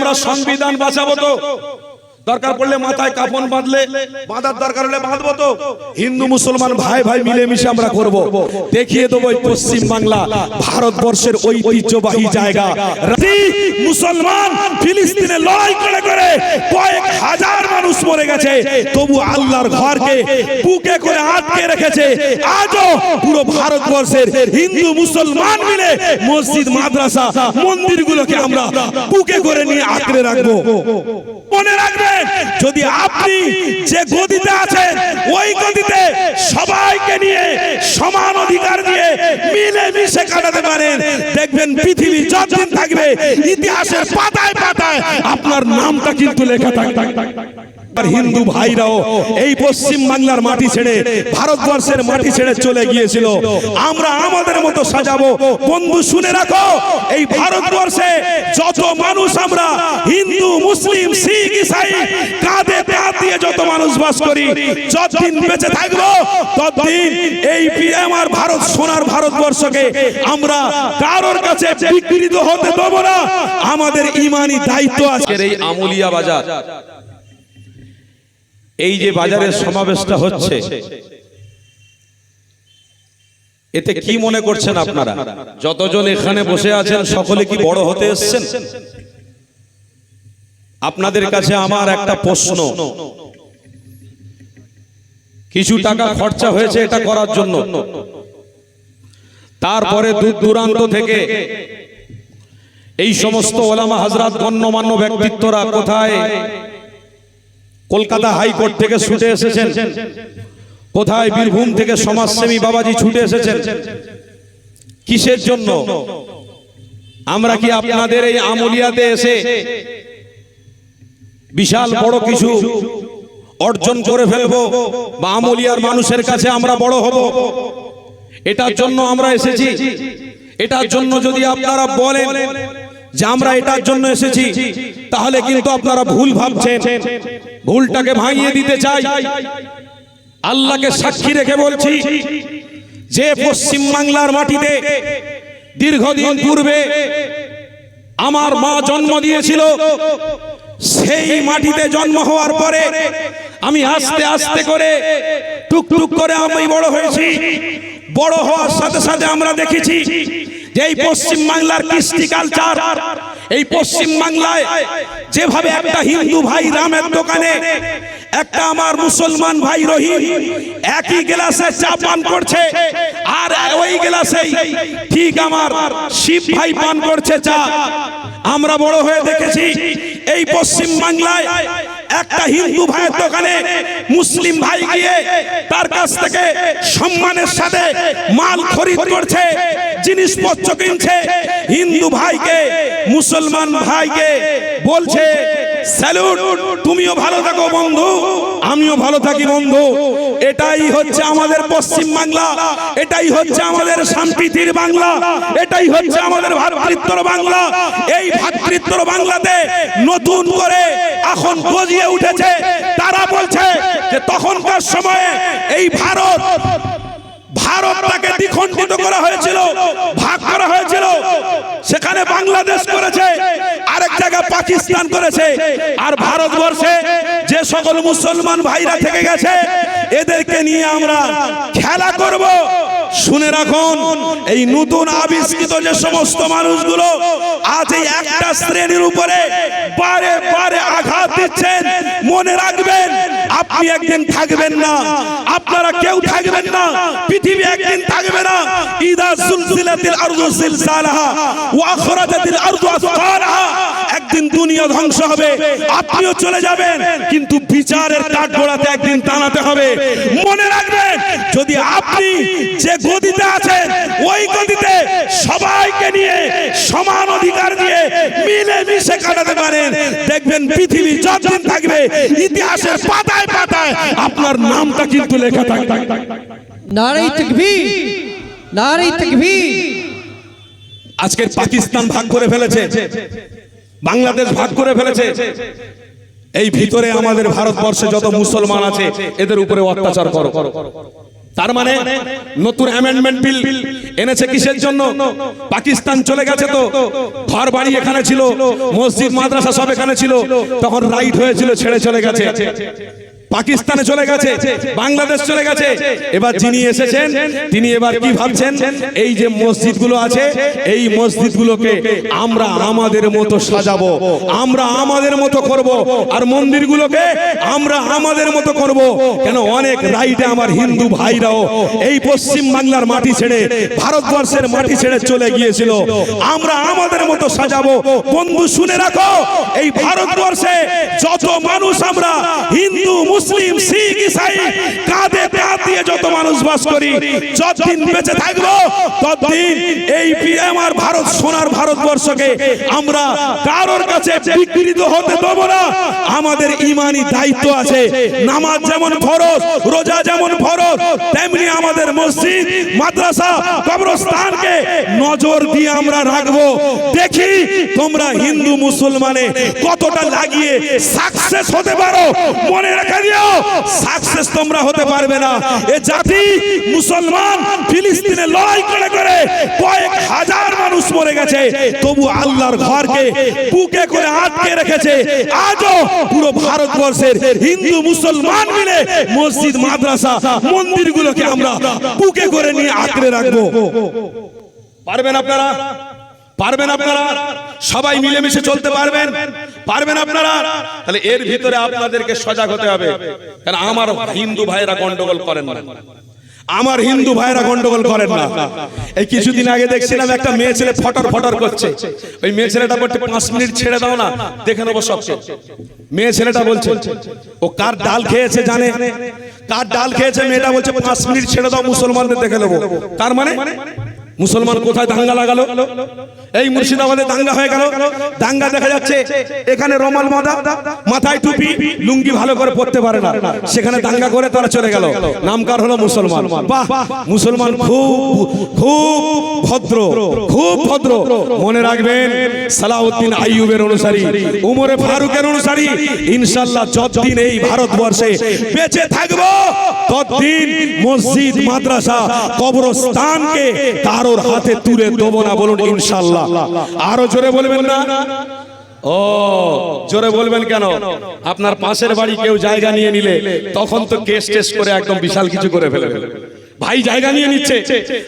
আমরা সংবিধান বাঁচাবো তো? দরকার পড়লে মাথায় কাফন বাঁধলে বাঁধার দরকার হলে বাঁধবো তো। হিন্দু মুসলমান ভাই ভাই মিলেমিশে আমরা করব। দেখিয়ে দেবো পশ্চিম বাংলা ভারতবর্ষের ঐতিহ্যবাহী জায়গা। মুসলমান ফিলিস্তিনে লড়াই করে করে কয়েক হাজার মানুষ মরে গেছে। তবু আল্লাহর ঘরকে বুকে করে আটকে রেখেছে। আজও পুরো ভারতবর্ষের হিন্দু মুসলমান মিলে মসজিদ মাদ্রাসা মন্দিরগুলোকে আমরা বুকে করে নিয়ে আঁকড়ে রাখব। মনে রাখবেন যদি আপনি যে গদিতে আছেন ওই গদিতে সবাইকে নিয়ে সমান অধিকার মিশে কাটাতে পারেন দেখবেন পৃথিবী যতদিন থাকবে, ইতিহাসের পাতায় পাতায় আপনার নামটা কিন্তু লেখা থাকবে। হিন্দু ভাইরাও এই পশ্চিম বাংলার মাটি ছেড়ে, ভারতবর্ষের মাটি ছেড়ে চলে গিয়েছিল। আমরা আমাদের মতো সাজাবো। বন্ধু, শুনে রাখো, এই ভারতবর্ষে যত মানুষ আমরা, হিন্দু, মুসলিম, শিখ, ইসাই, কাঁধে কাঁধ দিয়ে যত মানুষ বাস করি, যতদিন বেঁচে থাকব, ততদিন এই আমার ভারত, সোনার ভারতবর্ষকে আমরা কারোর কাছে বিকৃত হতে দেবো না। আমাদের ইমানি দায়িত্ব আছে। এই আমুলিয়া বাজার, এই যে বাজারের সমাবেশটা হচ্ছে, এতে কি মনে করছেন আপনারা? যতজন এখানে বসে আছেন, সকলে কি বড় হতে এসছেন? আপনাদের কাছে আমার একটা প্রশ্ন। কিছু টাকা খরচা হয়েছে এটা করার জন্য। তারপরে দূর দূরান্ত থেকে এই সমস্ত ওলামা হাজরাত গণ্যমান্য ব্যক্তিত্বরা কোথায়? কলকাতা হাইকোর্ট থেকে ছুটে এসেছেন। কোথায় বীরভূম থেকে সমাজসেবী বাবাজি ছুটে এসেছেন। কিসের জন্য? আমরা কি আপনাদের এই আমলিয়াতে এসে বিশাল বড় কিছু অর্জন করে ফেলব বা আমলিয়ার মানুষের কাছে আমরা বড় হব? এটার জন্য আমরা এসেছি। এটার জন্য যদি আপনারা বলেন যে আমরা এটার জন্য এসেছি তাহলে কিন্তু আপনারা ভুল ভাবছেন। ভুলটাকে ভাঙিয়ে দিতে চাই। আল্লাহকে সাক্ষী রেখে বলছি যে পশ্চিম বাংলার মাটিতে দীর্ঘদিন পূর্বে আমার মা জন্ম দিয়েছিল। সেই মাটিতে জন্ম হওয়ার পরে আমি আস্তে আস্তে করে টুকটুক করে আমি বড় হয়েছি। বড় হওয়ার সাথে সাথে আমরা দেখেছি যে এই পশ্চিম বাংলার কৃষ্টি কালচার, এই পশ্চিম বাংলায় যেভাবে একটা হিন্দু ভাই রামের দোকানে, একটা আমার মুসলমান ভাই রহিম একই গ্লাসে চা পান করছে, আর ওই গ্লাসেই ঠিক আমার শিব ভাই পান করছে চা। আমরা বড় হয়ে দেখেছি এই পশ্চিম বাংলায় একটা হিন্দু ভাইয়ের দোকানে মুসলিম ভাই গিয়ে তার কাছ থেকে সম্মানের সাথে মাল খরিদ করছে, জিনিসপত্র কিনছে। হিন্দু ভাইকে, মুসলমান ভাইকে বলছে স্যালুট, তুমিও ভালো থাকো বন্ধু, আমিও ভালো থাকি বন্ধু। এটাই হচ্ছে আমাদের পশ্চিম বাংলা, এটাই হচ্ছে আমাদের শান্তির বাংলা, এটাই হচ্ছে আমাদের ভাতৃত্বর বাংলা। এই ভাতৃত্বর বাংলাতে নতুন করে এখন গজিয়ে উঠেছে। তারা বলছে যে তখনকার সময়ে এই ভারত, ভারতটাকে দ্বিখণ্ডিত করা হয়েছিল, ভাগ করা হয়েছিল। সেখানে বাংলাদেশ করেছে পাকিস্তান করেছে আর ভারতবর্ষে যে সকল মুসলমান ভাইরা থেকে গেছে, এদেরকে নিয়ে আমরা খেলা করব। শুনে রাখুন, এই নতুন আবিষ্কৃত যে সমস্ত মানুষগুলো আজ এই একটা শ্রেণির উপরে বারে বারে আঘাত দিচ্ছেন। মনে রাখবেন, আপনি একদিন থাকবেন না, আপনারা কেউ থাকবেন না, পৃথিবী একদিন থাকবে না। ইদা সুলসিলাতিল আরদু সিলসালাহা ওয়া আখরাজাতিল আরদু আসফালাহা। একদিন দুনিয়া ধ্বংস হবে আপনিও চলে যাবেন কিন্তু বিচারের কাঠগড়াতে একদিন টানাতে হবে। মনে রাখবেন যদি আপনি যে গদিতে আছেন ওই গদিতে সবাইকে নিয়ে সমান অধিকার দিয়ে মিলে মিশে কাটাতে পারেন। দেখবেন পৃথিবী যতদিন থাকবে ইতিহাসের পাতায় পাতায় আপনার নামটা কিন্তু লেখা থাকবে। নারী তকবীর নারী তকবীর। আজকের পাকিস্তান ভাগ করে ফেলেছে। বাংলাদেশ ভাগ করে ফেলেছে। এই ভিতরে আমাদের ভারতবর্ষে যত মুসলমান আছে, এদের উপরে অত্যাচার করো। তার মানে নতুন অ্যামেন্ডমেন্ট বিল এনেছে কিসের জন্য? পাকিস্তান চলে গেছে তো। ঘর বাড়ি এখানে ছিল, মসজিদ, মাদ্রাসা সব এখানে ছিল। তখন রাইট হয়েছিল, ছেড়ে চলে গেছে। পাকিস্তানে চলে গেছে বাংলাদেশ চলে গেছে। এবার যিনি এসেছেন তিনি এবার কি ভাবছেন? এই যে মসজিদগুলো আছে এই মসজিদগুলোকে আমরা আমাদের মতো সাজাবো আমরা আমাদের মতো করব আর মন্দিরগুলোকে আমরা আমাদের মতো করব। কেন অনেক রাইটে আমার হিন্দু ভাইরাও এই পশ্চিম বাংলার মাটি ছেড়ে ভারতবর্ষের মাটি ছেড়ে চলে গিয়েছিল। আমরা আমাদের মতো সাজাবো। বন্ধু শুনে রাখো এই ভারতবর্ষে যত মানুষ আমরা হিন্দু মুসলিম শিখ ইসাই কাঁধে কাঁধ দিয়ে যত মানুষ বাস করি, যতদিন বেঁচে থাকব, ততদিন এই আমার ভারত, সোনার ভারতবর্ষকে আমরা কারোর কাছে বিকৃত হতে দেবো না। আমাদের ইমানি দায়িত্ব আছে। নামাজ যেমন ফরজ, রোজা যেমন ফরজ, তেমনি আমাদের মসজিদ, মাদ্রাসা, কবরস্থানকে নজর দিয়ে আমরা রাখব। দেখি তোমরা হিন্দু, মুসলমানে কতটা লাগিয়ে সাকসেস হতে পারো। মনে রেখে দিও সাকসেস তোমরা হতে পারবে না। এ জাতি মুসলমান, ফিলিস্তিনে লড়াই করে করে কয়েক হাজার মানুষ মরে গেছে। তবু আল্লাহর ঘরকে বুকে করে আটকে রেখেছে। আজও পুরো ভারতবর্ষের হিন্দু, মুসলমান মিলে মসজিদ, মাদ্রাসা, মন্দিরগুলোকে আমরা বুকে করে নিয়ে আঁকড়ে রাখব। পারবেন আপনারা? পারবেন আপনারা? সবাই মিলেমিশে চলতে পারবেন? পারবেন আপনারা? তাহলে এর ভিতরে আপনাদেরকে সজাগ হতে হবে। কারণ আমার হিন্দু ভাইরা গন্ডগোল করেন না। আমার হিন্দু ভাইরা গন্ডগোল করেন না। এই কিছুদিন আগে দেখছিলাম একটা মেয়ে ছেলে ফটর ফটর করছে। ওই মেয়ে ছেলেটা বলছে, পাঁচ মিনিট ছেড়ে দাও না, দেখে নেব সব মেয়ে ছেলেটা বলছে, ও কার ডাল খেয়েছে জানে? কার ডাল খেয়েছে মেয়েটা বলছে, পাঁচ মিনিট ছেড়ে দাও, মুসলমানদের দেখে নেব। তার মানে? মুসলমান কোথায় দাঙ্গা লাগালো? এই মুর্শিদাবাদে দাঙ্গা হয়ে গেল। দাঙ্গা দেখা যাচ্ছে, এখানে রমাল মাদা, মাথায় টুপি, লুঙ্গি ভালো করে পড়তে পারে না। সেখানে দাঙ্গা করে তারা চলে গেল। নামকার হলো মুসলমান। বাহ, মুসলমান খুব খুব ভদ্র, খুব ভদ্র। মনে রাখবেন, সালাউদ্দিন আইয়ুবের অনুসারী, উমরে ফারুকের অনুসারী। ইনশাল্লাহ যতদিন এই ভারতবর্ষে বেঁচে থাকব, ততদিন মসজিদ, মাদ্রাসা, কবরস্থানকে কারোর হাতে তুলে দেবো না বলুন ইনশাল্লাহ আরও জোরে বলবেন না? ও, জোরে বলবেন কেন? আপনার পাশের বাড়ি কেউ জায়গা নিয়ে নিলে তখন তো কেস টেস করে একদম বিশাল কিছু করে ফেলে। ভাই জায়গা নিয়ে নিচ্ছে।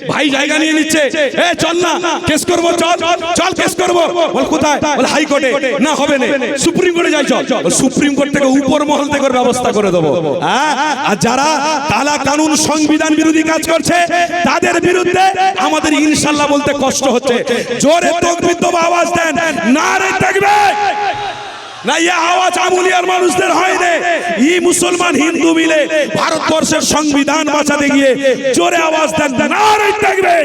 ভাই জায়গা নিয়ে নিচ্ছে। এ, চল না, কেস করব, চল চল কেস করব। বল কোথায়? বল হাইকোর্টে। না, হবে না। সুপ্রিম কোর্টে যাই, চল। সুপ্রিম কোর্ট থেকে উপর মহল থেকে ব্যবস্থা করে দেবো। হ্যাঁ? আর যারা কালা কানুন সংবিধান বিরোধী কাজ করছে, তাদের বিরুদ্ধে আমাদের ইনশাল্লাহ বলতে কষ্ট হচ্ছে। জোরে তকবির দেবো, আওয়াজ দেন। না রে থাকবে না ইয়ে আওয়াজ আমুলিয়ার মানুষদের হয় ই মুসলমান হিন্দু মিলে ভারতবর্ষের সংবিধান বাঁচাতে গিয়ে জোরে আওয়াজ দেন না রে থাকবে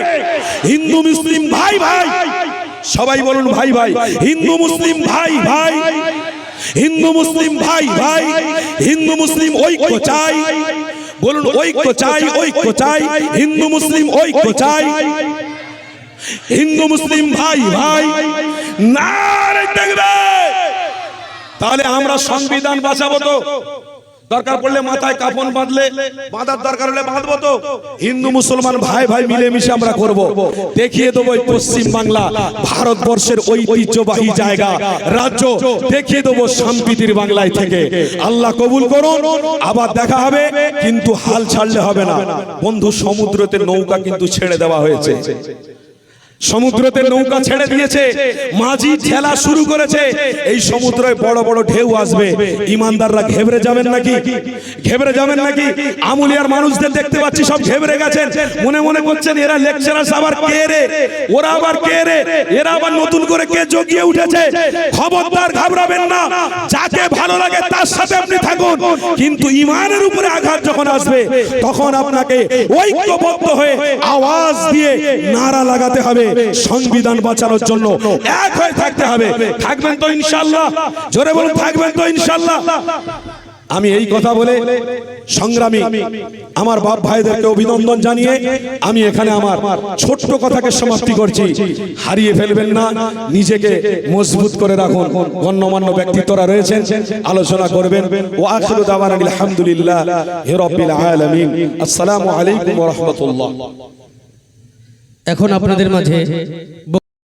হিন্দু, মুসলিম, ভাই ভাই। সবাই বলুন, ভাই ভাই। হিন্দু, মুসলিম, ভাই ভাই। হিন্দু, মুসলিম, ভাই ভাই। হিন্দু, মুসলিম, ঐক্য চাই। বলুন, ঐক্য চাই ঐক্য চাই। হিন্দু, মুসলিম, ঐক্য চাই। হিন্দু, মুসলিম, ভাই ভাই। নারে দেখবে। তাহলে আমরা সংবিধান বাঁচাবো তো। দরকার পড়লে মাথায় কাপন বাঁধলে, বাঁধার দরকার হলে বাঁধবো তো। হিন্দু, মুসলমান ভাই ভাই মিলেমিশে আমরা করব। দেখিয়ে দেবো পশ্চিম বাংলা, ভারতবর্ষের ঐতিহ্যবাহী জায়গা, রাজ্য। দেখিয়ে দেবো সম্প্রীতির বাংলায় থেকে। আল্লাহ কবুল করুন, আবার দেখা হবে, কিন্তু হাল ছাড়লে হবে না। বন্ধু, সমুদ্রতে নৌকা কিন্তু ছেড়ে দেওয়া হয়েছে। সমুদ্রতে নৌকা ছেড়ে দিয়েছে মাঝি ঠেলা শুরু করেছে। এই সমুদ্রে বড় বড় ঢেউ আসবে। ইমানদাররা ঘেবরে যাবেন নাকি? ঘেবরে যাবেন নাকি? আমুলিয়ার মানুষদের দেখতে পাচ্ছি সব ঘেবরে গেছেন। মনে মনে করছেন এরা লেকচারার আবার কে রে? ওরা আবার কে রে? এরা আবার নতুন করে কে জগিয়ে উঠেছে? খবরদার ঘাবড়াবেন না। যাকে ভালো লাগে তার সাথে আপনি থাকুন। কিন্তু ইমানের উপরে আঘাত যখন আসবে তখন আপনাকে ঐক্যবদ্ধ হয়ে আওয়াজ দিয়ে নারা লাগাতে হবে সংবিধান বাঁচানোর জন্য এক হয়ে থাকতে হবে। থাকবেন তো ইনশাল্লাহ জোরে বলুন, থাকবেন তো ইনশাল্লাহ আমি এই কথা বলে সংগ্রামী আমার বাপ ভাইদেরকে অভিনন্দন জানিয়ে আমি এখানে আমার ছোট্ট কথাকে সমাপ্তি করছি। হারিয়ে ফেলবেন না, নিজেকে মজবুত করে রাখুন। গণ্যমান্য ব্যক্তিত্বরা রয়েছেন, আলোচনা করবেন। ও দাওয়ানা আলহামদুলিল্লাহ হে রাব্বিল আসসালামু আলাইকুম রাহমাতুল্লাহ। এখন আপনাদের মাঝে